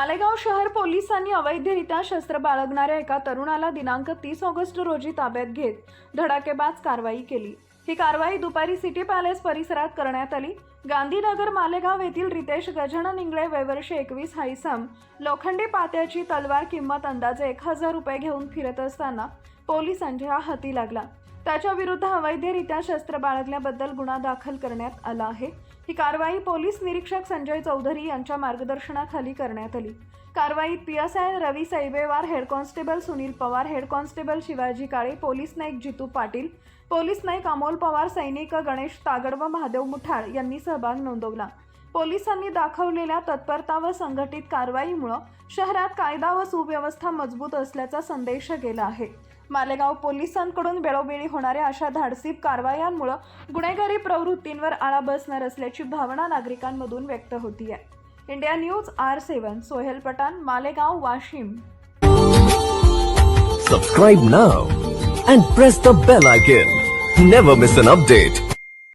मालेगाव शहर पोलिसांनी अवैधरित्या शस्त्र बाळगणाऱ्या एका तरुणाला दिनांक तीस ऑगस्ट रोजी ताब्यात घेत धडाकेबाज कारवाई केली. ही कारवाई दुपारी सिटी पॅलेस परिसरात करण्यात आली. गांधीनगर मालेगाव येथील रितेश गजानन इंगळे वयवर्ष एकवीस हाईसम लोखंडी पात्याची तलवार किंमत अंदाजे एक हजार रुपये घेऊन फिरत असताना पोलिसांच्या हाती लागला. त्याच्या विरुद्ध अवैधरित्या शस्त्र बाळगल्याबद्दल गुन्हा दाखल करण्यात आला आहे. ही कारवाई पोलीस निरीक्षक संजय चौधरी यांच्या मार्गदर्शनाखाली करण्यात आली. कारवाईत P S I Ravi Saibewar head constable Sunil Pawar head constable Shivaji Kale police naik Jitu Patil police naik Amol Pawar सैनिक गणेश तागड व महादेव मुठाळ यांनी सहभाग नोंदवला. पोलिसांनी दाखवलेल्या तत्परता व संघटित कारवाईमुळं शहरात कायदा व सुव्यवस्था मजबूत असल्याचा संदेश गेला आहे. मालेगाव पोलिसांकडून वेळोवेळी होणाऱ्या अशा धाडसी कारवायांमुळं गुन्हेगारी प्रवृत्तींवर आळा बसणार असल्याची भावना नागरिकांमधून व्यक्त होती आहे India news R seven Sohail Pathan Malegaon Washim. Subscribe now and press the bell icon never miss an update